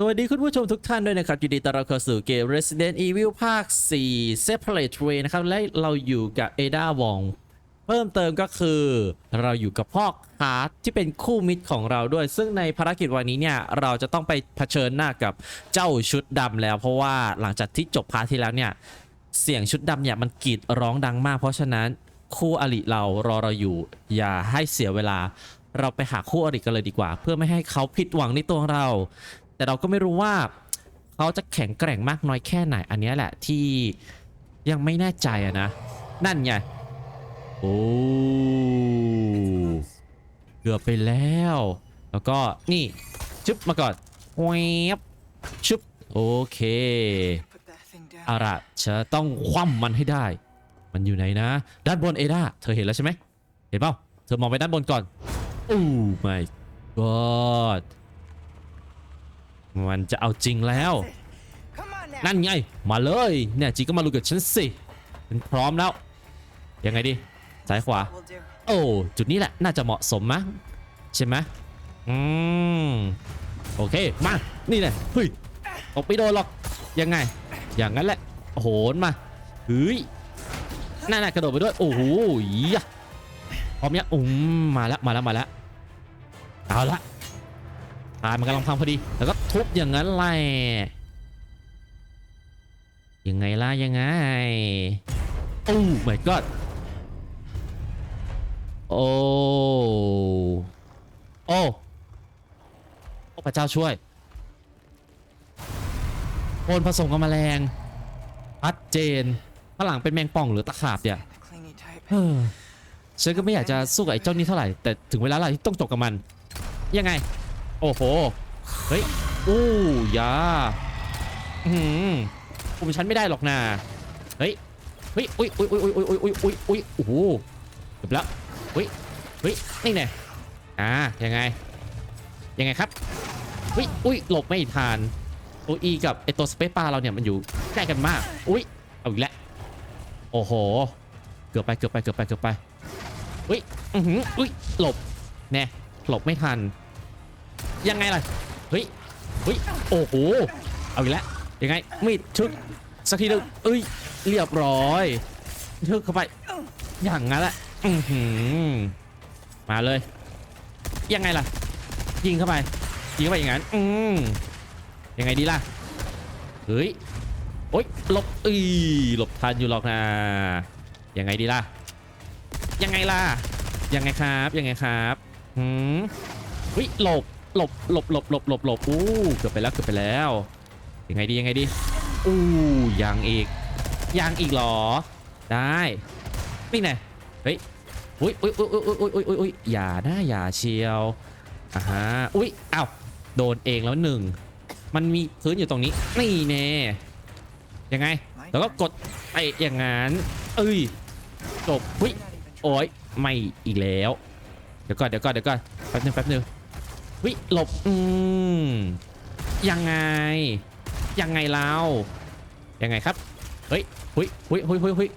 สวัสดีคุณผู้ชมทุกท่านด้วยนะครับยินดีต้อนรับเข้าสู่เกม Resident Evil ภาค 4 Separate Way นะครับ และเราอยู่กับเอดาวองเพิ่มเติมก็คือเราอยู่กับพ่อคาร์ทที่เป็นคู่มิตรของเราด้วย ซึ่งในภารกิจวันนี้เนี่ย เราจะต้องไปเผชิญหน้ากับเจ้าชุดดำแล้ว เพราะว่าหลังจากที่จบพาร์ทที่แล้วเนี่ย เสียงชุดดำเนี่ยมันกรีดร้องดังมาก เพราะฉะนั้นคู่อริเรารอเราอยู่ อย่าให้เสียเวลา เราไปหาคู่อริกันเลยดีกว่า เพื่อไม่ให้เขาผิดหวังในตัวเรา แต่เราก็ไม่รู้ว่าเขาจะแข็งแกร่งมากน้อยแค่ไหนอันนี้แหละที่ยังไม่แน่ใจอะนะ นั่นไง โอ้เกือบไปแล้ว แล้วก็นี่ชึบมาก่อนแวบชึบโอเคอาละฉันต้องคว่ำมันให้ได้ มันอยู่ไหนนะ ด้านบนเอดาเธอเห็นแล้วใช่ไหมเห็นเปล่าเธอมองไปด้านบนก่อนโอ้ my god มันจะเอาจริงแล้ว Come on now. นั่นไง มาเลยเนี่ยจีก็มาลุยกับฉันสิฉันพร้อมแล้ว ยังไงดี ซ้ายขวา Will do. โอ้จุดนี้แหละน่าจะเหมาะสมมะใช่ไหมอืมโอเค มา นี่เลยเฮ้ยตกไปโดนหรอก ยังไง อย่างนั้นแหละ โหนมาเฮ้ยนั่นน่ะกระโดดไปด้วย โอ้โหยะพร้อมยังอุ้มมาแล้ว มาแล้ว มาแล้ว เอาละ ตายมันกำลังพังพอดี แล้วก็ทุบอย่างนั้นแหละยังไงล่ะยังไง โอ้ my god โอ้ โอ้พระเจ้าช่วยโคนผสมกับแมลงชัดเจนข้างหลังเป็นแมงป่องหรือตะขาบเนี่ย The clingy type. เฉันก็ไม่อยากจะสู้กับไอ้เจ้านี้เท่าไหร่ แต่ถึงเวลาแล้วที่ต้องจบกับมัน ยังไง โอ้โห เฮ้ย อู้ยาอืมคุมฉันไม่ได้หรอกนาเฮ้ย เฮ้ยอุ้ย อุ้ยอุ้ยอุ้ยอุ้ยอุ้ยอุ้ยอุ้ยโอ้โหจบแล้วเฮ้ย เฮ้ย นี่ไงอ่า ยังไง ยังไงครับเฮ้ย อุ้ย หลบไม่ทันตัวอีกับไอตัวสเปซปาเราเนี่ยมันอยู่ใกล้กันมาก อุ้ย เอาอีกแล้ว โอ้โห เกือบไป เกือบไป เกือบไป เกือบไปอุ้ย อือหืออุ้ย หลบ แน่ หลบไม่ทัน ยังไงล่ะเฮ้ยเฮ้ยโอ้โหเอาอีกแล้วยังไงมีดชึกสักทีนึงเอ้ยเรียบร้อยชึกเข้าไปอย่างนั้นแหละอือหือมาเลย ยังไงล่ะ ยิงเข้าไปยิงเข้าไปอย่างนั้นอืมยังไงดีล่ะเฮ้ยโอ๊ยหลบอีหลบทันอยู่หรอกนะยังไงดีล่ะ ยังไงล่ะ ยังไงครับ ยังไงครับ หืมเฮ้ยหลบ หลบหลบหลบหลบหลบหลบอู้เกือบไปแล้วเกือบไปแล้วยังไงดียังไงดีอู้ยังอีกยังอีกหรอ ได้นี่ไงเฮ้ยอุ้ยอุ้ยอุ้ยอุ้ยอุ้ยอุ้ยอุ้ยอุ้ยอย่านะอย่าเชียวอ่าฮะอุ้ยอ้าวโดนเองแล้วหนึ่งมันมีพื้นอยู่ตรงนี้นี่แน่ยังไง แล้วก็กดไปอย่างนั้นเอ้ยจบอุ้ยโอ้ยไม่อีกแล้ว เดี๋ยวก่อนเดี๋ยวก่อนเดี๋ยวก่อนแป๊บนึงแป๊บนึง วิหลบ อืม ยังไง ยังไงเรายังไงครับ เฮ้ยหุยหุยหุยหุยหุย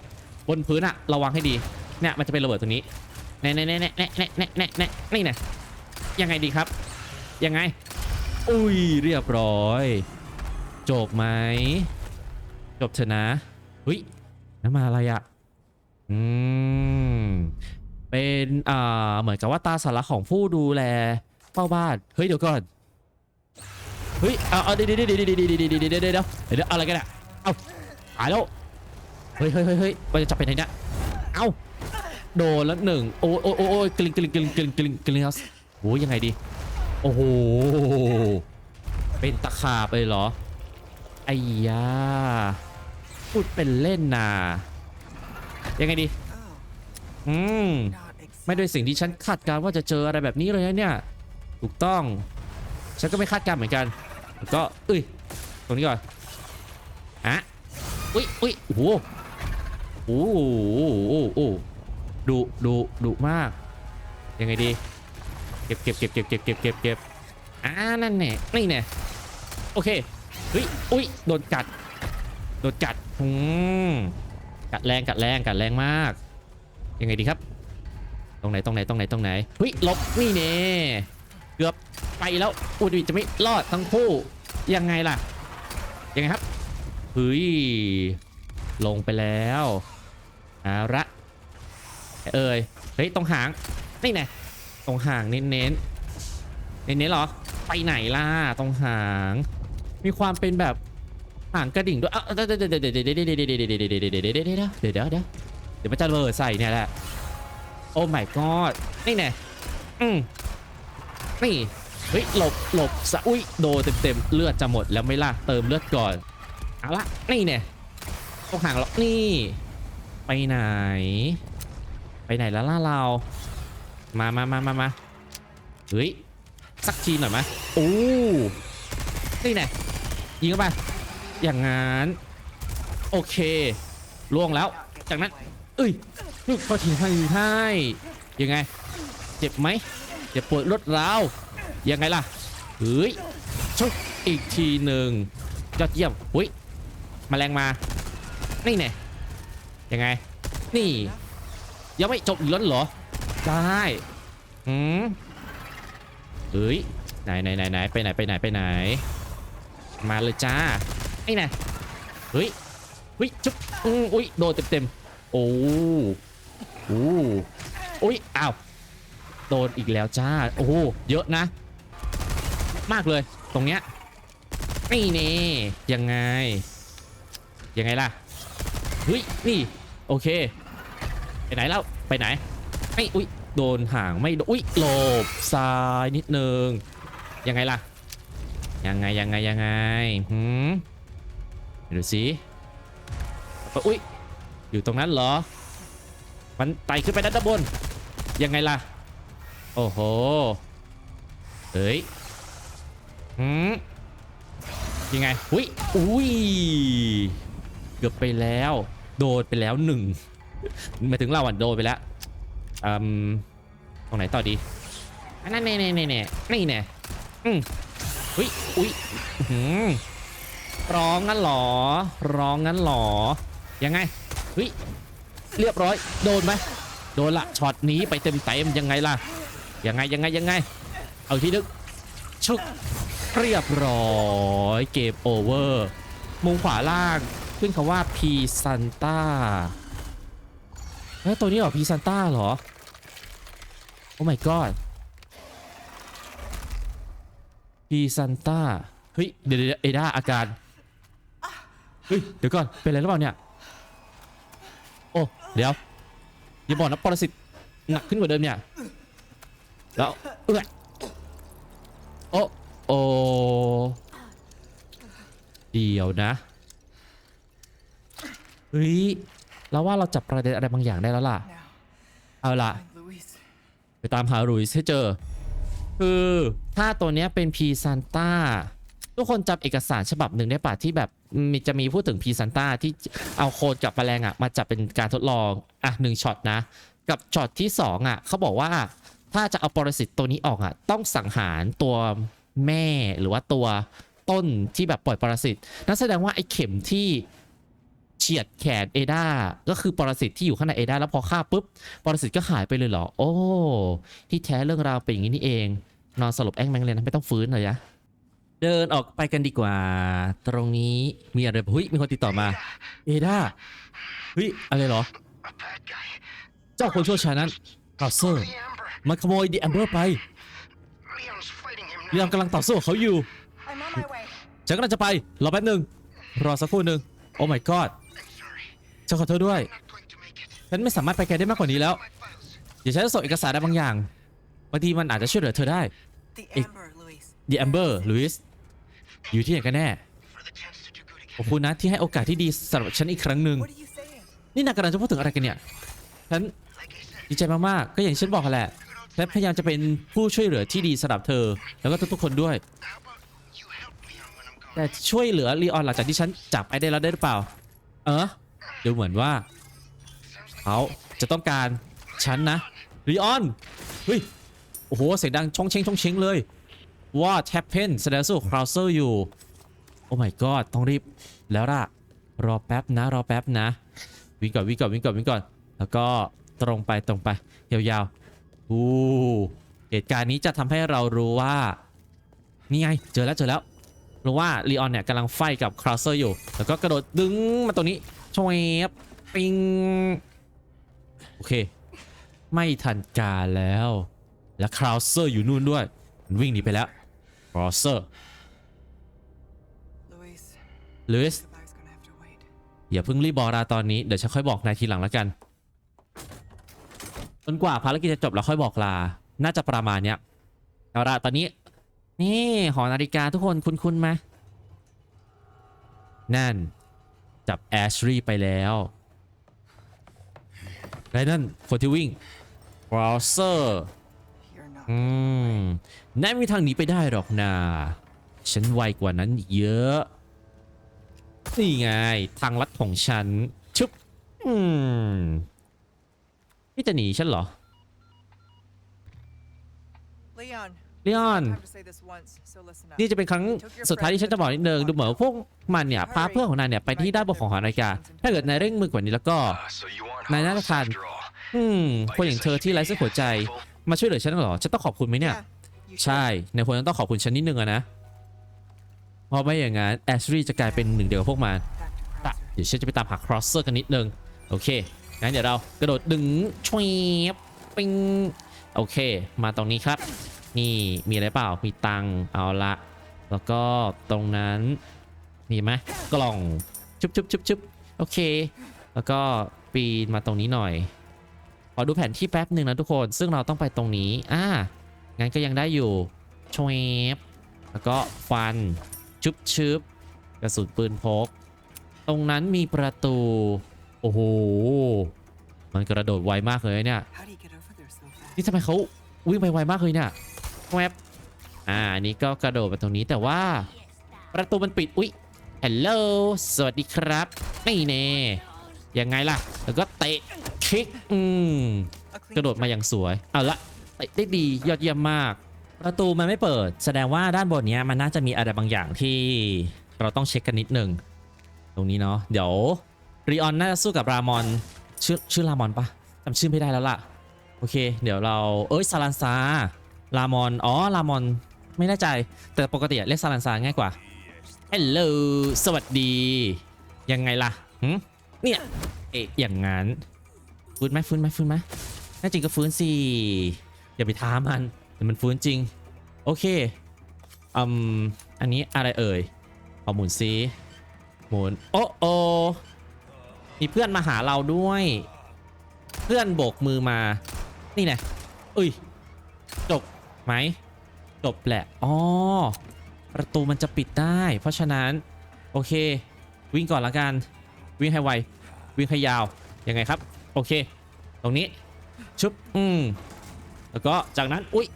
บนพื้นอะระวังให้ดี เนี่ยมันจะเป็นระเบิดตรงนี้แน่แน่แน่แน่แน่แน่แน่แน่แน่นี่นะยังไงดีครับ ยังไง อุ้ยเรียบร้อย จบไหม จบเถอะนะเฮ้ยนั่นมาอะไรอะอืม เป็นอ่าเหมือนกับว่าตาสาระของผู้ดูแล เฝ้าบ้าน เฮ้ยเดี๋ยวก่อน เฮ้ย เอาเอาเดี๋ยวเดี๋ยวเดี๋ยวเดี๋ยวเดี๋ยวเดี๋ยวเดี๋ยวเดี๋ยวเดี๋ยวเดี๋ยวอะไรกันอะเอาหายแล้วเฮ้ยเฮ้ยเฮ้ยเฮ้ยมันจะจับไปไหนเนี่ยเอาโดนแล้วหนึ่งโอ้โอ้โอ้โอ้ยกลิงกลิงกลิงกลิงกลิงกลิงโอ้ยยังไงดี โอ้โห เป็นตะขาบเลยเหรอ ไอ้ยาพูดเป็นเล่นนายังไงดี อืม ไม่ด้วยสิ่งที่ฉันคาดการณ์ว่าจะเจออะไรแบบนี้เลยนะเนี่ย ถูกต้อง ฉันก็ไม่คาดการเหมือนกันก็เอ้ยตรงนี้ก่อนอะอุ้ยอุ้ยโอ้โหโอ้โหโอ้โหดุดุดุมาก ยังไงดี เก็บเก็บเก็บเก็บเก็บเก็บเก็บเก็บอ่านั่นแน่นี่แน่โอเคเฮ้ยอุ้ยโดนกัดโดนกัดอืมกัดแรงกัดแรงกัดแรงมาก ยังไงดีครับ ตรงไหนตรงไหนตรงไหนตรงไหนเฮ้ยลบนี่เน่ กือบไปแล้วอุดวิจะไม่รอดทั้งคู่ยังไงล่ะยังไงครับเฮ้ยลงไปแล้วเอาละเอ้ยเฮ้ยตรงหางนี่ไงตรงหางเน้นเน้นเน้นเน้นๆเหรอไปไหนล่ะตรงหาง มีความเป็นแบบหางกระดิ่งด้วยเอ้าเดี๋ยวเดี๋ยวเดี๋ยวเดี๋ยวเดี๋ยวเดี๋ยวเดี๋ยวเดี๋ยวเดี๋ยวเดี๋ยวเดี๋ยวเดี๋ยวเดี๋ยวเดี๋ยวเดี๋ยวเดี๋ยวเดี๋ยวเดี๋ยวมันจะระเบิดใส่เนี่ยแหละโอ้ my god นี่แน่อืม นี่เฮ้ยหลบหลบสะอุ้ยโดนเต็มๆเลือดจะหมดแล้วไม่ล่ะเติมเลือดก่อนเอาละนี่แน่ต้องห่างหรอกนี่ ไปไหน ไปไหนแล้วล่ะเรา มามามามามาเฮ้ยสักทีหน่อยไหมโอ้นี่แน่ยิงเข้าไปอย่างงั้นโอเคล่วงแล้วจากนั้นเอ้ยนี่พอทีให้ให้ยังไง เจ็บไหม จ็บปวดรวดร้าวยังไงล่ะเฮ้ยชุบอีกทีหนึ่งยอดเยี่ยมหุ้ยแมลงมา นี่แน่ยังไง นี่ ยังไม่จบอีกล้วเหรอ ได้อืมเฮ้ยไหนไหนไหนไหนไปไหนไปไหนไปไหน มาเลยจ้าไอ้น่ะเฮ้ยเฮ้ยจุ๊บอุ้ยโดนเต็มเต็มโอ้โอ้อุ้ยอ้าว โดนอีกแล้วจ้า โอ้โหเยอะนะ มากเลยตรงเนี้ยนี่นี่ยังไง ยังไงล่ะเฮ้ยนี่โอเค ไปไหนแล้วไปไหนไอ้อุ้ยโดนห่างไม่โดนอุ้ยหลบซ้ายนิดนึงยังไงล่ะ ยังไงยังไงยังไงหืมดูสิอุ้ยอยู่ตรงนั้นเหรอ มันไต่ขึ้นไปด้านบน ยังไงล่ะ โอ้โห เฮ้ยหืมยังไง อุ้ย อุ้ย เกือบไปแล้ว โดนไปแล้วหนึ่งหมายถึงเราอะโดนไปแล้วอืมตรงไหนต่อดีอันนั้นเน่เน่เน่เน่นี่เน่อืมอุ้ยอุ้ยอื้อหือร้องงั้นเหรอ ร้องงั้นเหรอ ยังไงเฮ้ยเรียบร้อย โดนไหมโดนละ ช็อตนี้ไปเต็มเต็มๆยังไงล่ะ ยังไงยังไงยังไง เอาที่นึกชุกเรียบร้อยเกมโอเวอร์มุมขวาล่างขึ้นคำว่าพีซันต้าเฮ้ยตัวนี้เหรอพีซันต้าเหรอ โอ้ my god พีซันต้าเฮ้ยเดี๋ยวเดี๋ยวเอด้าอาการเฮ้ยเดี๋ยวก่อนเป็นอะไรหรือเปล่าเนี่ยโอ้เดี๋ยวอย่าบอกนะปรสิตหนักขึ้นกว่าเดิมเนี่ย แล้วเอ้ยโอ้โอเดี๋ยวนะเฮ้ยเราว่าเราจับประเด็นอะไรบางอย่างได้แล้วล่ะ เอาล่ะ ไปตามหาลุยส์ให้เจอ คือถ้าตัวเนี้ยเป็นพีซันต้าทุกคนจำเอกสารฉบับหนึ่งได้ป่ะที่แบบมีจะมีพูดถึงพีซันต้าที่เอาโคนกับแมลงอะมาจับเป็นการทดลองอะหนึ่งช็อตนะ กับช็อตที่สองอะเขาบอกว่า ถ้าจะเอาปรสิตตัวนี้ออกอะต้องสังหารตัวแม่หรือว่าตัวต้นที่แบบปล่อยปรสิตนั่นแสดงว่าไอ้เข็มที่เฉียดแขนเอดาก็คือปรสิตที่อยู่ข้างในเอดาแล้วพอฆ่าปุ๊บปรสิตก็หายไปเลยเหรอ โอ้ ที่แท้เรื่องราวเป็นอย่างนี้นี่เอง นอนสลบแอ้งแมงเลยนะไม่ต้องฟื้นเลยนะเดินออกไปกันดีกว่า ตรงนี้มีอะไรเฮ้ยมีคนติดต่อมา เอดาเฮ้ยอะไรเหรอ เจ้าคนชั่วชานั้นกาเซอร์ มันขโมยดีแอมเบอร์ไป Leon's fighting him เรียม now. กำลังต่อสู้กับเขาอยู่ I'm on my way. ฉันกำลังจะไป รอแป๊บหนึ่งรอสักครู่หนึ่งโอ้ my god I'm sorry. ฉันขอโทษด้วย I'm not going to make it. ฉันไม่สามารถไปไกลได้มากกว่านี้แล้ว My files. เดี๋ยวฉันจะส่งเอกสารอะไรบางอย่างบางทีมันอาจจะช่วยเหลือเธอได้ The Eh, Amber, Luis. The Amber ลุยส์อยู่ที่ไหนกันแน่ For the chance to do good ขอบ again. คุณนะที่ให้โอกาสที่ดีสำหรับฉันอีกครั้งหนึ่ง What are you saying? นี่นายกำลังจะพูดถึงอะไรกันเนี่ย ฉัน Like I said, ดีใจมากๆ ก็อย่างที่ฉันบอกกันแหละ และพยายามจะเป็นผู้ช่วยเหลือที่ดีสำหรับเธอ แล้วก็ทุกๆคนด้วย แต่ช่วยเหลือลีออนหลังจากที่ฉันจับไปได้แล้วได้หรือเปล่า เออเดี๋ยวเหมือนว่าเขาจะต้องการฉันนะลีออนเฮ้ยโอ้โหเสียงดังชงเชงชงเชงเลยว่าแทปเพนแสดงสู้คราวเซอร์อยู่ โอ้ my god ต้องรีบแล้วล่ะ รอแป๊บนะ รอแป๊บนะ วิ่งก่อนวิ่งก่อนวิ่งก่อนวิ่งก่อน แล้วก็ตรงไปตรงไป ยาวๆ อู้เหตุการณ์นี้จะทำให้เรารู้ว่า นี่ไง เจอแล้วเจอแล้วหรือว่าลีออนเนี่ยกำลังไฟกับคราวเซอร์อยู่ แล้วก็กระโดดดึงมาตรงนี้ชวบปิง โอเค ไม่ทันการแล้ว และคราวเซอร์อยู่นู่นด้วยมันวิ่งหนีไปแล้วคราวเซอร์ Luis, ลุยส์ the bag's gonna have to wait. อย่าเพิ่งรีบบอกลาตอนนี้ เดี๋ยวฉันค่อยบอกนายทีหลังแล้วกัน จนกว่าภารกิจจะจบแล้วค่อยบอกลา น่าจะประมาณเนี้ยเอาละตอนนี้ นี่หอนาฬิกาทุกคนคุ้นๆไหมนั่น จับแอชรีไปแล้วและนั่นคนที่วิ่งบราวเซอร์อืมนายไม่มีทางหนีไปได้หรอกนา ฉันไวกว่านั้นเยอะ นี่ไง ทางลัดของฉันชุบอืม นี่จะหนีฉันเหรอ Leon, เลออน time to say this once, so listen up. นี่จะเป็นครั้งสุดท้ายที่ฉันจะบอกนิดนึงดูเหมือนว่าพวกมันเนี่ยพาเพื่อนของนายเนี่ยไปที่ด้านบนของหอนาฬิกา ถ้าเกิดนายเร่งมือกว่านี้แล้วก็ Uh, so you aren't นายน่าจะ harmless ทัน after all. อืมคนอย่างเธอที่ไร้ซึ่งหัวใจ มาช่วยเหลือฉันเหรอฉันต้องขอบคุณไหมเนี่ย Yeah, you ใช่ในควรจะต้องขอบคุณฉันนิดนึงอะนะเพราะไม่อย่างนั้นแอชรีจะกลายเป็นหนึ่งเดียวกับพวกมัน should. Back to ปะ Krauser. เดี๋ยวฉันจะไปตามหาครอสเซอร์กันนิดนึงโอเค งั้นเดี๋ยวเรากระโดดดึงชวีบปิงโอเค มาตรงนี้ครับ นี่มีอะไรเปล่า มีตังเอาละ แล้วก็ตรงนั้นมีไหมกล่องชุบชุบชุบชุบโอเค แล้วก็ปีนมาตรงนี้หน่อย ขอดูแผนที่แป๊บหนึ่งนะทุกคน ซึ่งเราต้องไปตรงนี้ อ่า งั้นก็ยังได้อยู่ชวบแล้วก็ฟันชุบชุบกระสุนปืนพก ตรงนั้นมีประตู โอ้โห มันกระโดดไวมากเลยเนี่ย How do you get over there so fast? นี่ทำไมเขาวิ่งไปไวมากเลยเนี่ยแวบอ่าอันนี้ก็กระโดดมาตรงนี้แต่ว่า ประตูมันปิด อุ๊ยฮัลโหลสวัสดีครับ นี่เน่ยังไงล่ะ แล้วก็เตะคลิก อืม A clean กระโดดมาอย่างสวย เอาละเตะได้ดียอดเยี่ยมมาก ประตูมันไม่เปิด แสดงว่าด้านบนเนี้ยมันน่าจะมีอะไรบางอย่างที่เราต้องเช็คกันนิดหนึ่งตรงนี้เนาะ เดี๋ยว รีออนน่าจะสู้กับรามอนชื่อชื่อรามอนปะจำชื่อไม่ได้แล้วล่ะ โอเค เดี๋ยวเราเอ้ยซาลันซารามอนอ๋อรามอนไม่แน่ใจ แต่ปกติเรียกซาลันซาง่ายกว่าฮัลโหลสวัสดี ยังไงล่ะหึเนี่ยเอ๊ะอย่างงั้นฟื้นไหมฟื้นไหมฟื้นไหมแน่จริงก็ฟื้นสิอย่าไปท้ามันเดี๋ยวมันฟื้นจริง โอเคอืมอันนี้อะไรเอ่ยเอาหมุนซิหมุนโอ้โอ มีเพื่อนมาหาเราด้วย เพื่อนโบกมือมา นี่ไงอุ้ย จบไหม จบแหละ อ๋อ ประตูมันจะปิดได้ เพราะฉะนั้น โอเค วิ่งก่อนละกัน วิ่งให้ไว วิ่งให้ยาว ยังไงครับ โอเค ตรงนี้ ชุบ อืม แล้วก็จากนั้น อุ้ย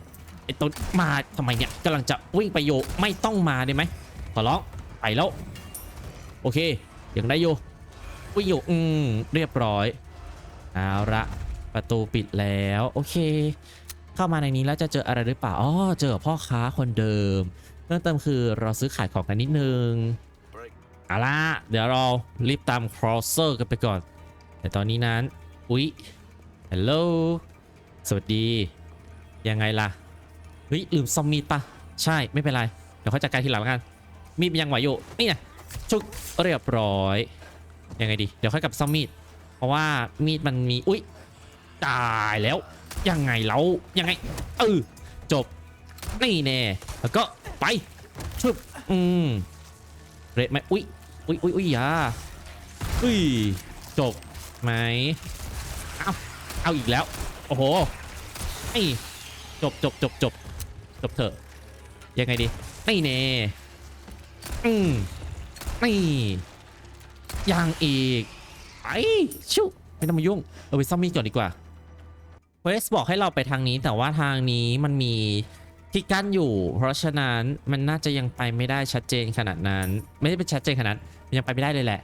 ไอตัวมาทำไมเนี่ยกำลังจะวิ่งไปโย ไม่ต้องมาได้ไหมขอร้อง ไปแล้ว โอเค ยังได้อยู่ วิ่งอยู่อืมเรียบร้อยเอาละประตูปิดแล้วโอเค เข้ามาในนี้แล้วจะเจออะไรหรือเปล่าอ๋อเจอพ่อค้าคนเดิมเพิ่มเติมคือเราซื้อขายของกันนิดนึงเอาละเดี๋ยวเรารีบตาม crosser กันไปก่อน แต่ตอนนี้นั้นอุ๊ยฮัลโหลสวัสดี ยังไงล่ะเฮ้ยลืมซอมมีดปะใช่ไม่เป็นไร เดี๋ยวเขาจัดการทีหลังแล้วกัน มีดมันยังไหวอยู่นี่ไงชุกเรียบร้อย ยังไงดี เดี๋ยวค่อยกลับซ่อมมีด เพราะว่ามีดมันมี อุ้ยตายแล้ว ยังไงแล้วยังไง เออจบ นี่แน่ แล้วก็ไปชุบอืมเละไหมอุ้ยอุ้ยอุ้ยอุ้ยอยาอุ้ยจบไหมเอาเอาอีกแล้ว โอ้โหไอ้จบจบจบจบจบเถอะ ยังไงดี ไม่เน่ อืมไม่ ยังอีกไอ้ชุบไม่ต้องมายุ่งเอาไปซ่อมมีดก่อนดีกว่าเควสบอกให้เราไปทางนี้แต่ว่าทางนี้มันมีที่กั้นอยู่ เพราะฉะนั้นมันน่าจะยังไปไม่ได้ชัดเจนขนาดนั้น ไม่ได้เป็นชัดเจนขนาดนั้นยังไปไม่ได้เลยแหละ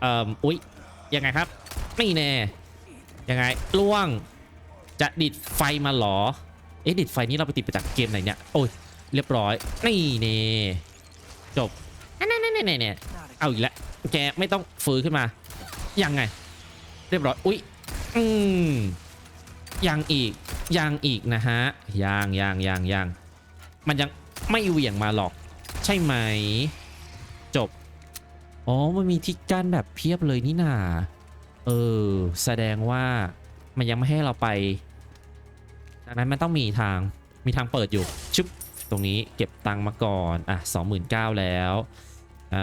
เอ่ออุ๊ยยังไงครับไม่แน่ยังไงล่วงจะดิดไฟมาหรอเอ๊ะดิดไฟนี้เราไปติดมาจากเกมไหนเนี่ยโอ้ยเรียบร้อยนี่เน่จบนั่นนั่นนั่นนั่น Not a เอาอีกแล้ว แกไม่ต้องฟื้นขึ้นมา ยังไง เรียบร้อย อุ๊ย อืมยังอีก ยังอีกนะฮะ ยังยังยังยังมันยังไม่เหวี่ยงมาหรอก ใช่ไหม จบ อ๋อ มันมีที่กั้นแบบเพียบเลยนี่นาเออ แสดงว่ามันยังไม่ให้เราไป ดังนั้นมันต้องมีทาง มีทางเปิดอยู่ ชึบ ตรงนี้เก็บตังค์มาก่อน อะ 29,000 แล้ว อื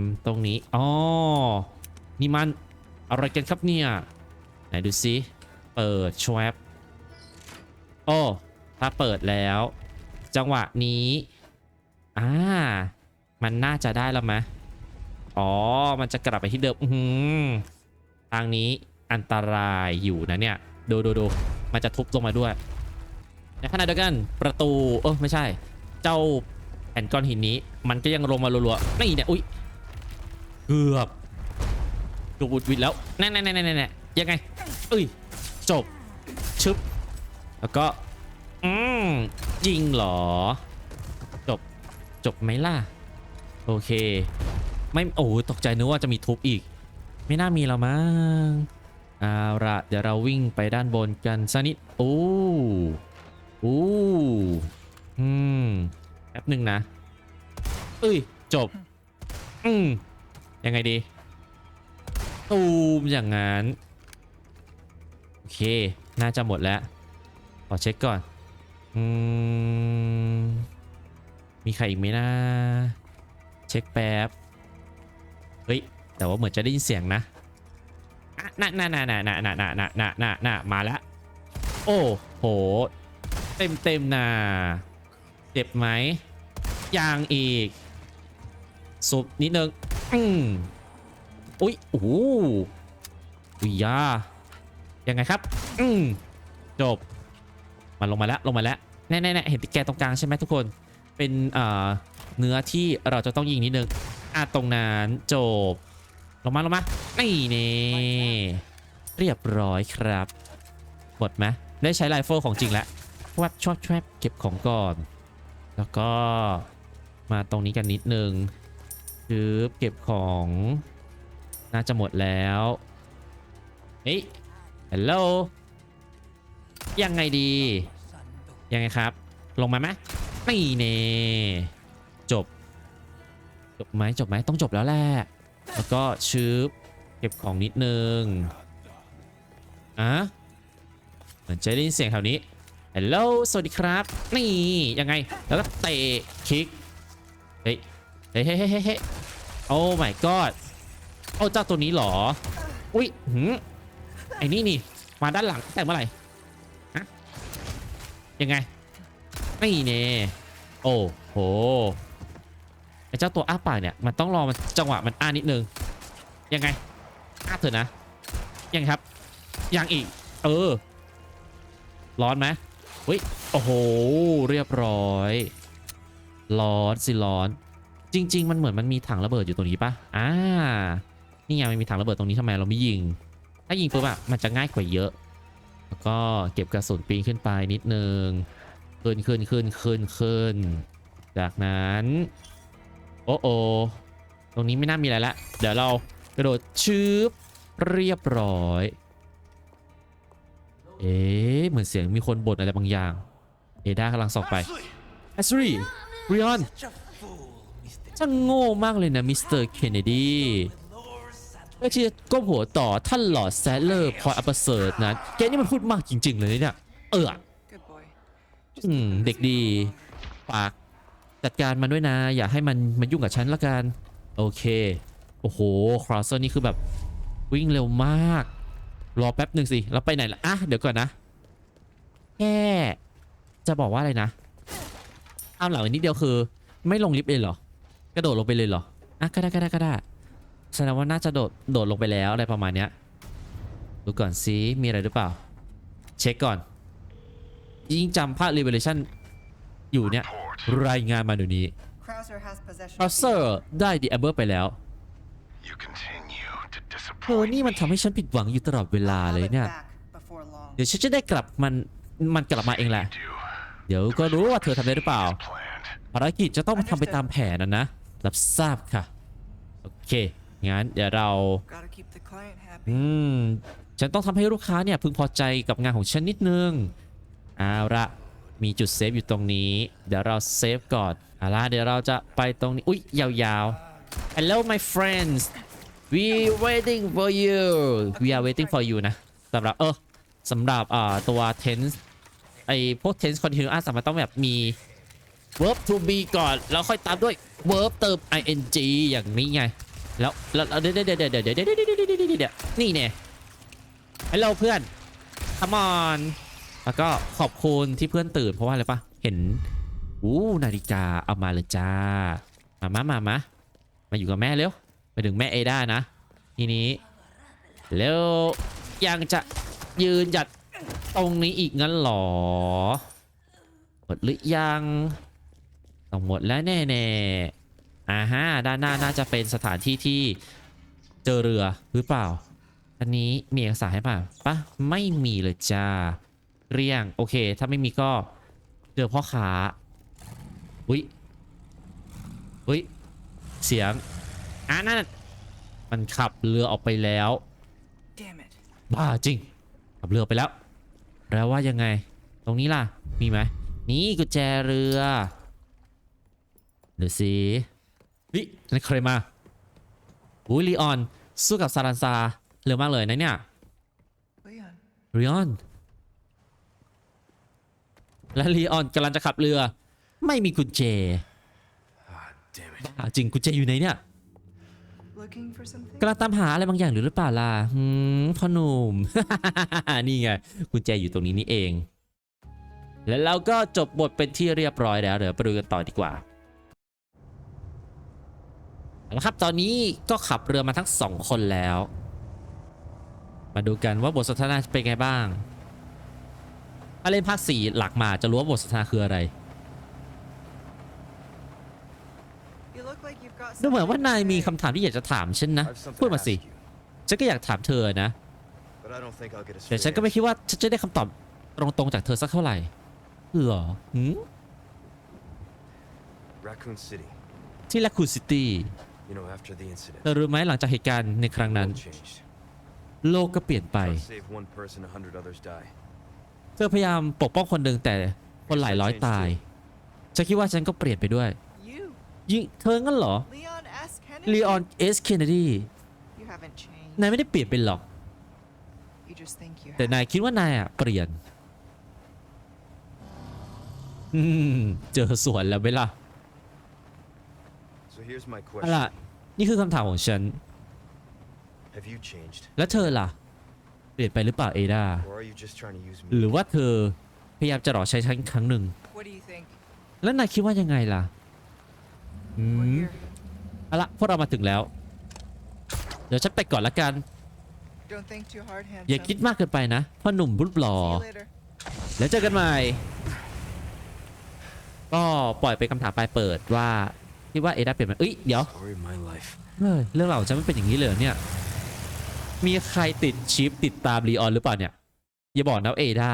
มตรงนี้อ๋อนี่มันอะไรกันครับเนี่ยไหนดูซิเปิดชวบโอ้ถ้าเปิดแล้ว จังหวะนี้อ่ามันน่าจะได้แล้วไหมอ๋อ มันจะกลับไปที่เดิมอืทางนี้อันตรายอยู่นะเนี่ยดูดูดูมันจะทุบลงมาด้วยในขณะเดียวกันประตูเออไม่ใช่ เจ้า ผ่นก้อนหินนี้ มันก็ยังลงมารัวๆนี่เนี่ยอุ้ยเกือบเกือบอุดวิดแล้วแน่แน่แน่แน่ยังไงเอ้ยจบชึบแล้วก็อืมยิงเหรอ จบจบไหมล่ะ โอเค ไม่โอ้ตกใจนึกว่าจะมีทุบอีก ไม่น่ามีแล้วมั้งเอาละเดี๋ยวเราวิ่งไปด้านบนกันสักนิดโอ้โอ้อืม ป๊บหนึ่งนะเอ้ยจบ อืมยังไงดีตูมอย่างนั้นโอเค น่าจะหมดแล้วขอเช็คก่อนอืมมีใครอีกไหมนะ เช็คแป๊บเฮ้ยแต่ว่าเหมือนจะได้ยินเสียงนะน่ะน่ะน่ะน่ะน่ะน่ะน่ะน่ะน่ะน่ะมาแล้วโอ้โห เต็มเต็มนะ เจ็บไหมยางอีกสุบนิดนึงอืมอุ้ยโอ้โหอุยยายังไงครับ อืมจบ มันลงมาแล้วลงมาแล้วแน่ๆเห็นติ๊กแกตรงกลางใช่ไหมทุกคน เป็นเอ่อเนื้อที่เราจะต้องยิงนิดนึงอะตรงนั้นจบ ลงมาลงมานี่เน่เรียบร้อยครับหมดไหมได้ใช้ไรเฟิลของจริงแล้ววัดชอบแชบเก็บของก่อน แล้วก็มาตรงนี้กันนิดนึงคือเก็บของน่าจะหมดแล้วเฮ้ยฮัลโหลยังไงดี ยังไงครับ ลงมาไหมนี่เน่จบ จบไหมจบไหมต้องจบแล้วแหละแล้วก็ชืบเก็บของนิดนึงอะเหมือนจะได้ยินเสียงแถวนี้ ฮัลโหลสวัสดีครับ นี่ยังไง แล้วก็เตะคิก เฮ้ย เฮ้ยเฮ้ยเฮ้ยเฮ้โอ้ my god โอ้เจ้าตัวนี้หรอ อุ้ยหืมไอ้นี่นี่ มาด้านหลังแต่เมื่อไหร่ฮะยังไงนี่เน่โอ้โห ไอ้เจ้าตัวอ้าปากเนี่ย มันต้องรอมันจังหวะมันอ้านิดนึง ยังไง อ้าเถอะนะ ยังครับ ยังอีก เออ ร้อนไหม เฮ้ย โอ้โห เรียบร้อยร้อนสิร้อน จริง ๆ มันเหมือนมันมีถังระเบิดอยู่ตรงนี้ปะอ่า นี่ไงมันมีถังระเบิดตรงนี้ทำไมเราไม่ยิง ถ้ายิงปุ๊บอะมันจะง่ายกว่าเยอะ แล้วก็เก็บกระสุนปีนขึ้นไปนิดนึงขึ้นขึ้นขึ้นขึ้นขึ้น จากนั้น โอ้โอตรงนี้ไม่น่ามีอะไรละ เดี๋ยวเรากระโดดชืบเรียบร้อย เอ๊ะเหมือนเสียงมีคนบ่นอะไรบางอย่าง เอด้ากำลังส่องไปแอสรีริออนช่างโง่มากเลยนะมิสเตอร์เคนเนดีเมื่อที่จะก้มหัวต่อท่านหลอดแซลเลอร์พอยอัปเสิร์ตนั้นแกนี่มันพูดมากจริง ๆ เลยเนี่ย เออ Good boy. อืมเด็กดีฝากจัดการมันด้วยนะ อย่าให้มันมันยุ่งกับฉันละกัน โอเค โอ้โหครอสเซอร์นี่คือแบบวิ่งเร็วมาก รอแป๊บหนึ่งสิเราไปไหนล่ะ อะ เดี๋ยวก่อนนะ แค่ จะบอกว่าอะไรนะตามหลังอีกนิดเดียวคือ ไม่ลงลิฟต์เลยเหรอ กระโดดลงไปเลยเหรอ อะก็ได้ก็ได้ก็ได้แสดงว่าน่าจะโดด โดดลงไปแล้วอะไรประมาณเนี้ย ดูก่อนซิมีอะไรหรือเปล่า เช็คก่อน ยิ่งจำภาค Revelation อยู่เนี่ย รายงานมาเดี๋ยวนี้ Krauser has possession. ครอสเซอร์ได้ดีแอเบอร์ไปแล้ว You continue to เธอนี่มันทำให้ฉันผิดหวังอยู่ตลอดเวลาเลยเนี่ย เดี๋ยวฉันจะได้กลับมันมันกลับมาเองแหละ เดี๋ยวก็รู้ว่าเธอทำได้หรือเปล่า ภารกิจจะต้องทำไปตามแผนนะนะ รับทราบค่ะ โอเค งั้นเดี๋ยวเรา อืม ฉันต้องทำให้ลูกค้าเนี่ยพึงพอใจกับงานของฉันนิดนึง เอาละ มีจุดเซฟอยู่ตรงนี้ เดี๋ยวเราเซฟก่อนเอาละเดี๋ยวเราจะไปตรงนี้ อุ๊ย ยาวๆ Hello my friends we waiting for you we are waiting for you นะสำหรับเออสำหรับอ่าตัว tense ไอพวก tense continuous สมันต้องแบบมี verb to be ก่อน แล้วค่อยตามด้วย verb เติม ing อย่างนี้ไง แล้วแล้วเดี๋ยวเดี๋ยวเดี๋ยวเดี๋ยวเดี๋ยวเดี๋ยวเดี๋ยวนี่เนี่ยฮัลโหลเพื่อน come on แล้วก็ขอบคุณที่เพื่อนตื่นเพราะว่าอะไรปะเห็นอู้นาฬิกาเอามาเลยจ้า มามามามามาอยู่กับแม่เร็ว ไปถึงแม่เอด้านะ ทีนี้ แล้วยังจะยืนหยัดตรงนี้อีกงั้นหรอ หมดหรือยังต้องหมดแล้วแน่ๆอ่าฮะด้านหน้าน่าจะเป็นสถานที่ที่เจอเรือหรือเปล่า อันนี้มีเอกสารให้ป่ะปะไม่มีเลยจ้าเรียงโอเค ถ้าไม่มีก็เจอพ่อค้าอุ้ยอุ้ยเสียง อ่านั่นนะมันขับเรือออกไปแล้ว Damn it. บ้าจริง ขับเรือไปแล้ว แล้วว่ายังไง ตรงนี้ล่ะ มีไหม นี่กุญแจเรือเดี๋ยวสิวินั่นใครมาอุ้ยลีออน สู้กับซารันซา เร็วมากเลยนะเนี่ย Leon. ลีออนและลีออนกำลังจะขับเรือ ไม่มีกุญแจ Ah, damn it. บ้าจริงกุญแจอยู่ไหนเนี่ย Looking for something? กำลังตามหาอะไรบางอย่างหรือหรือเปล่าล่ะหืมพ่อหนุ่ม นี่ไงกุญแจอยู่ตรงนี้นี่เอง แล้วเราก็จบบทเป็นที่เรียบร้อยแล้วเดี๋ยวไปดูกันต่อดีกว่าเอาละครับตอนนี้ก็ขับเรือมาทั้งสองคนแล้ว มาดูกันว่าบทสนทนาเป็นไงบ้างถ้าเล่นภาคสี่หลักมาจะรู้ว่าบทสนทนาคืออะไร ดูเหมือนว่า something to นายมี say. คำถามที่อยากจะถามฉันนะ I've something พูด to มาสิ ask you, ฉันก็อยากถามเธอนะ but I don't think I'll get a แต่ straight ฉันก็ไม่ answer. คิดว่าฉันจะได้คำตอบตรงๆจากเธอสักเท่าไหร่เหรอหืม Raccoon City. ที่ลาคูซิตี้ You know, after the incident, เธอรู้ไหมหลังจากเหตุการณ์ในครั้ง the นั้น world changed. โลกก็เปลี่ยนไป Try to save one person, a hundred others die. เธอพยายามปกป้องคนหนึ่งแต่คนหลายร้อยตาย ฉันคิดว่าฉันก็เปลี่ยนไปด้วย You, ยิ่งเธองั้นเหรอ Leon S. Kennedy. ลีออนเอสเคนเนดี You haven't changed. นายไม่ได้เปลี่ยนไปหรอก You just think you แต่ have. นายคิดว่านายอะเปลี่ยนอืมเจอสวนแล้วไหมล่ะ So here's my เอาล่ะ question. นี่คือคำถามของฉัน Have you changed? แล้วเธอล่ะ เปลี่ยนไปหรือเปล่าเอดา Or are you just trying to use หรื me? อว่าเธอพยายามจะหลอกใช้ฉันครั้งหนึ่ง What do you think? แล้วนายคิดว่ายังไงล่ะ อื We're ม here. เอาละพวกเรามาถึงแล้ว เดี๋ยวฉันไปก่อนละกัน Don't think too hard, handsome. อย่าคิดมากเกินไปนะพ่อหนุ่มรูปหล่อ See you later. แล้วเจอกันใหม่ ก็ปล่อยเป็นคำถามปลายเปิดว่าคิดว่าเอดาเปลี่ยนไหมเอ้ยเดี๋ยว Story of my life. เฮ้ยเรื่องเราวของฉันมันเป็นอย่างนี้เลยเหรอเนี่ย มีใครติดชิปติดตามลีออนหรือเปล่าเนี่ย อย่าบอกนะว่าเอดา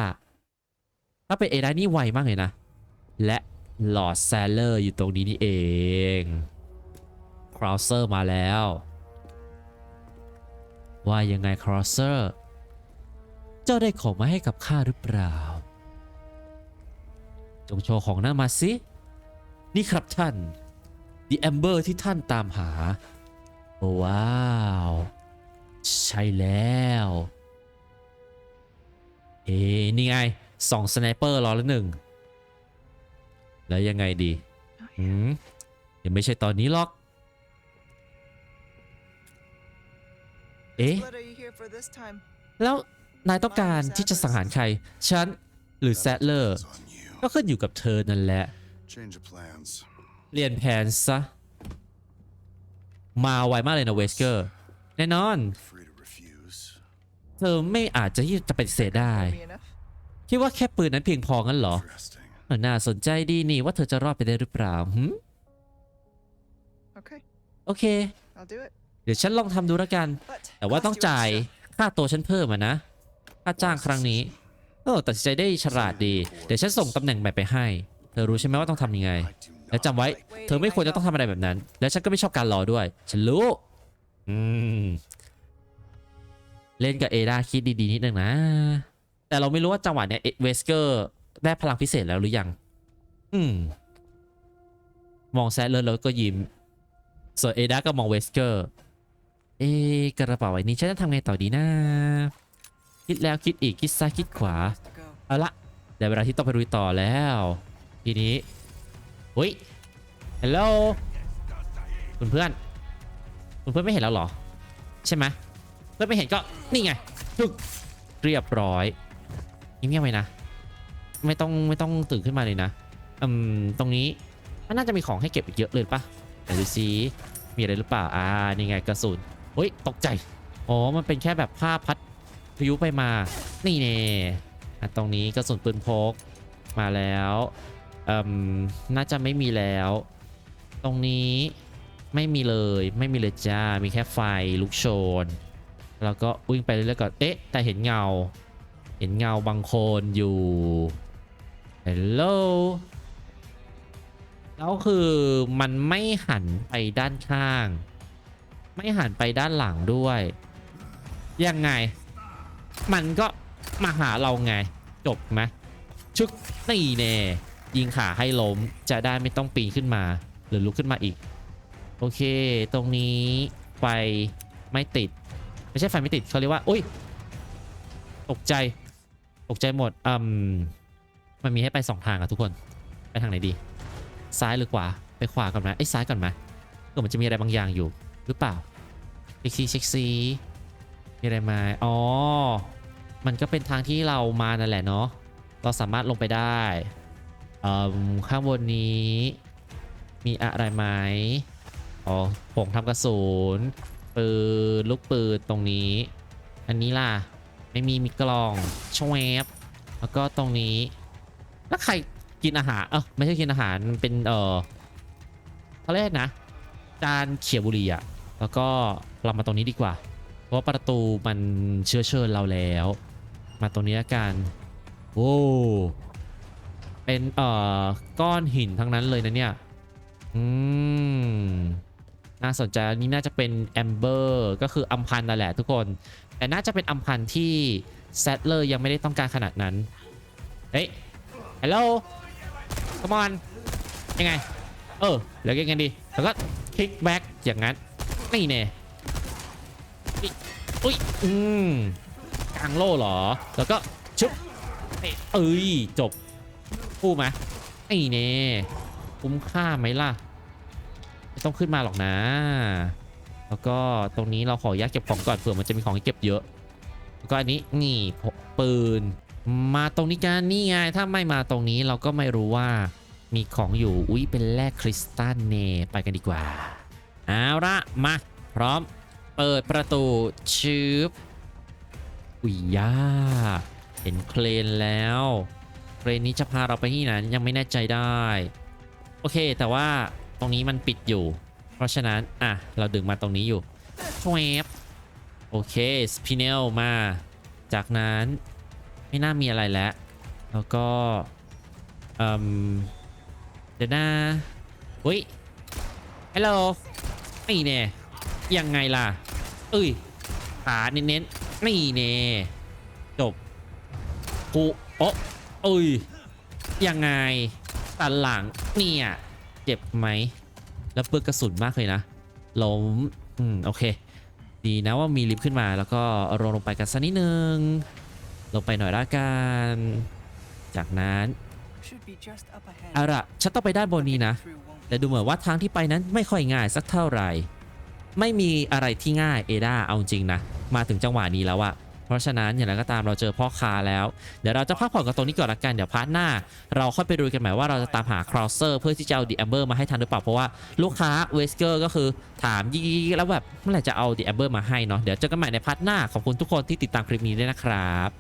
ถ้าเป็นเอดานี่ไวมากเลยนะ และ ลอร์ดแซลเลอร์อยู่ตรงนี้นี่เองคราวเซอร์มาแล้ว ว่ายังไงคราวเซอร์ เจ้าได้ของมาให้กับข้าหรือเปล่า จงโชว์ของนั้นมาสิ นี่ครับท่าน The Amber ที่ท่านตามหาโอ้ว้าว ใช่แล้ว เอ้นี่ไงสองสไนเปอร์รอแล้วหนึ่ง แล้วยังไงดีหืมยังไม่ใช่ตอนนี้หรอก เอ๊ะ What are you here for this time? แล้วนายต้องการที่จะสังหารใคร ฉัน หรือแซดเลอร์ It's on you. ก็ขึ้นอยู่กับเธอนั่นแหละ Change of plans. เปลี่ยนแผนซะ มาไวมากเลยนะเวสเกอร์ แน่นอน Free to refuse. เธอไม่อาจจะที่จะปฏิเสธได้ Me enough? คิดว่าแค่ปืนนั้นเพียงพองั้นเหรอ Interesting. เออน่าสนใจดีนี่ว่าเธอจะรอดไปได้หรือเปล่าหึ Okay, โอเค I'll do it. เดี๋ยวฉันลองทำดูแล้วกัน But แต่ว่า cost ต้อง you จ่าย extra. ค่าตัวฉันเพิ่มอะนะ ค่าจ้างครั้งนี้โอ้ตัดสินใจได้ฉลาดดี เดี๋ยวฉันส่งตำแหน่งใหม่ไปให้ เธอรู้ใช่ไหมว่าต้องทำยังไง I do และ not จำไว้ like เธอไม่ควรจะต้องทำอะไรแบบนั้น และฉันก็ไม่ชอบการรอด้วย ฉันรู้ อืม เล่นกับเอดาคิดดีๆนิดนึงนะ แต่เราไม่รู้ว่าจังหวะเนี้ยเวสเกอร์ ได้พลังพิเศษแล้วหรือยัง อืม มองแซดเลยแล้วก็ยิ้ม ส่วนเอดาก็มองเวสเกอร์ เอะกระเป๋าใบนี้ฉันจะทำไงต่อดีนะคิดแล้วคิดอีกคิดซ้ายคิดขวา To go. เอาละได้เวลาที่ต้องไปลุยต่อแล้ว ทีนี้เฮ้ยฮัลโหลคุณเพื่อน คุณเพื่อนไม่เห็นแล้วเหรอ ใช่ไหมเพื่อนไม่เห็นก็นี่ไงจึกเรียบร้อยเงียบๆไว้นะ ไม่ต้องไม่ต้องตื่นขึ้นมาเลยนะอืมตรงนี้มันน่าจะมีของให้เก็บอีกเยอะเลยปะดูซิมีอะไรหรือเปล่าอ่านี่ไงกระสุนเฮ้ยตกใจอ๋อมันเป็นแค่แบบผ้าพัดพายุไปมา นี่เน่อะตรงนี้กระสุนปืนพกมาแล้วอ่มน่าจะไม่มีแล้ว ตรงนี้ไม่มีเลยไม่มีเลยจ้า มีแค่ไฟลุกโชน แล้วก็วิ่งไปเรื่อยๆก่อน เอ๊ะ แต่เห็นเงา เห็นเงาบางคนอยู่ ฮัลโหลแล้วคือมันไม่หันไปด้านข้าง ไม่หันไปด้านหลังด้วย ยังไง มันก็มาหาเราไง จบไหมชึกนี่แน่ยิงขาให้ล้มจะได้ไม่ต้องปีนขึ้นมา หรือลุกขึ้นมาอีก โอเค ตรงนี้ไฟไม่ติด ไม่ใช่ไฟไม่ติดเขาเรียกว่า อุ้ย ตกใจ ตกใจหมด อืม มันมีให้ไปสองทางอะทุกคน ไปทางไหนดี ซ้ายหรือขวา ไปขวาก่อนไหมไอ้ซ้ายก่อนไหมก็มันจะมีอะไรบางอย่างอยู่หรือเปล่าเช็คซีเช็คซีมีอะไรไหมาอ๋อ มันก็เป็นทางที่เรามานั่นแหละเนาะ เราสามารถลงไปได้เอ่อข้างบนนี้มีอะไรไหมอ๋อผงทำกระสุนปืนลูกปืนตรงนี้ อันนี้ล่ะ ไม่มีมีกล่องชวบแล้วก็ตรงนี้ แล้วใครกินอาหาร เออไม่ใช่กินอาหารมันเป็นเออเขาเรียกนะ จานเขียวบุรี่อะแล้วก็เรามาตรงนี้ดีกว่า เพราะประตูมันเชื้อเชิญเราแล้ว มาตรงนี้กันโอ้เป็นเอ่อก้อนหินทั้งนั้นเลยนะเนี่ย อืม น่าสนใจอันนี้น่าจะเป็นแอมเบอร์ก็คืออัมพันนั่นแหละทุกคน แต่น่าจะเป็นอัมพันที่แซดเลอร์ยังไม่ได้ต้องการขนาดนั้น เฮ้ย ฮัลโหล come on ยังไง เออแล้วยังไงดี แล้วก็คลิกแบ็กอย่างนั้นนี่เน่อุ๊ยอุ้ย อืมกลางโล่เหรอ แล้วก็ชุบเอ้ยเอ้ย จบคู่ไหมไอ้เน่คุ้มค่าไหมล่ะ ไม่ต้องขึ้นมาหรอกนะ แล้วก็ตรงนี้เราขออนุญาตเก็บของก่อนเผื่อมันจะมีของให้เก็บเยอะ แล้วก็อันนี้นี่ปืน มาตรงนี้กันนี่ไงถ้าไม่มาตรงนี้เราก็ไม่รู้ว่ามีของอยู่อุ้ยเป็นแร่คริสตัลเนไปกันดีกว่าเอาละมาพร้อม เปิดประตูชืบอุ้ยย่าเห็นเครนแล้วเครนนี้จะพาเราไปที่ไหนยังไม่แน่ใจได้ โอเค แต่ว่าตรงนี้มันปิดอยู่ เพราะฉะนั้นอะเราดึงมาตรงนี้อยู่แวบโอเคสปิเนลมา จากนั้น ไม่น่ามีอะไรแล้ว แล้วก็อืมเดี๋ยวนะอุ้ยฮัลโหลนี่เนี่ยยังไงล่ะเอ้ยขาเน้นๆนี่เนี่ยจบกูโอ้เอ้ยยังไงตันหลังเนี่ยเจ็บไหมแล้วเปลือกกระสุนมากเลยนะล้มอืมโอเค ดีนะว่ามีลิฟต์ขึ้นมาแล้วก็ลงลงไปกันสักนิดนึง ลงไปหน่อยละกัน จากนั้น Should be just up ahead. เอาละฉันต้องไปด้านบนนี้นะ Through won't แต่ดูเหมือนว่าทางที่ไปนั้นไม่ค่อยง่ายสักเท่าไหร่ ไม่มีอะไรที่ง่ายเอดาเอาจริงนะ มาถึงจังหวะนี้แล้วอะเพราะฉะนั้นอย่างไรก็ตามเราเจอพ่อค้าแล้ว เดี๋ยวเราจะพักผ่อนกันตรงนี้ก่อนละกันเดี๋ยวพาร์ทหน้า เราค่อยไปดูกันใหม่ว่าเราจะตามหาครอสเซอร์เพื่อที่จะเอาดีแอมเบอร์มาให้ทันหรือเปล่าเพราะว่าลูกค้าเวสเกอร์ก็คือถามยี่แล้วแบบเมื่อไหร่จะเอาดีแอมเบอร์มาให้เนาะเดี๋ยวเจอกันใหม่ในพาร์ทหน้าขอบคุณทุกคนที่ติดตามคลิปนี้ด้วยนะครับ